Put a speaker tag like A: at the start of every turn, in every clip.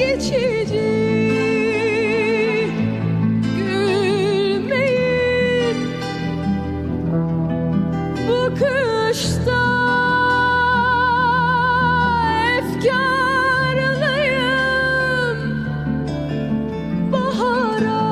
A: geçici. Gülmeyin. Bu kışta efkarlıyım bahara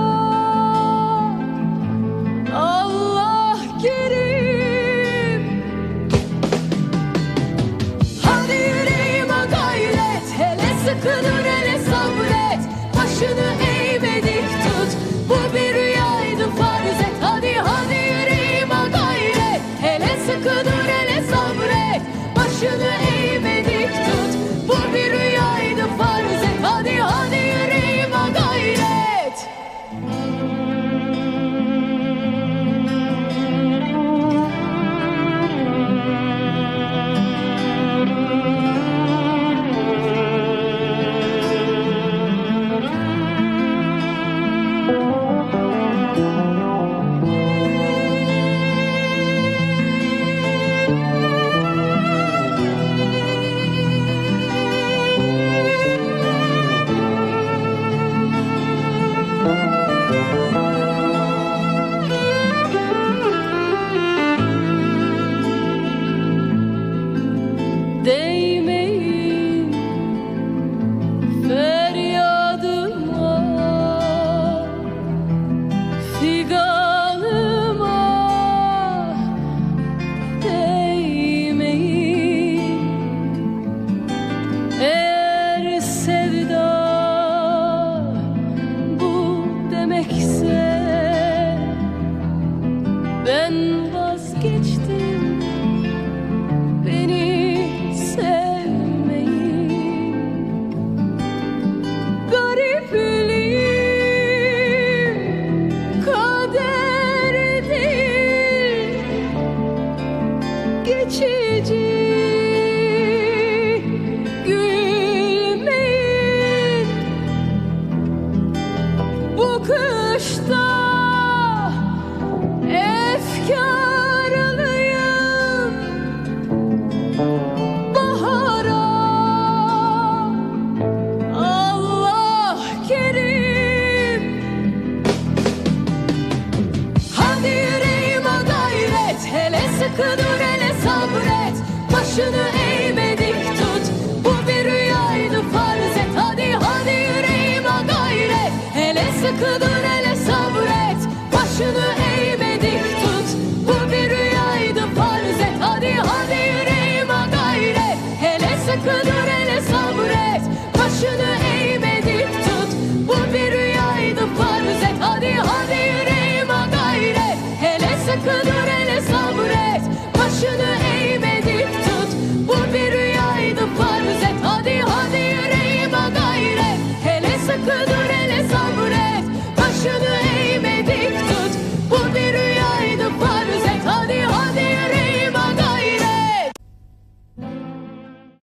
A: Hakkı dur sabret Başını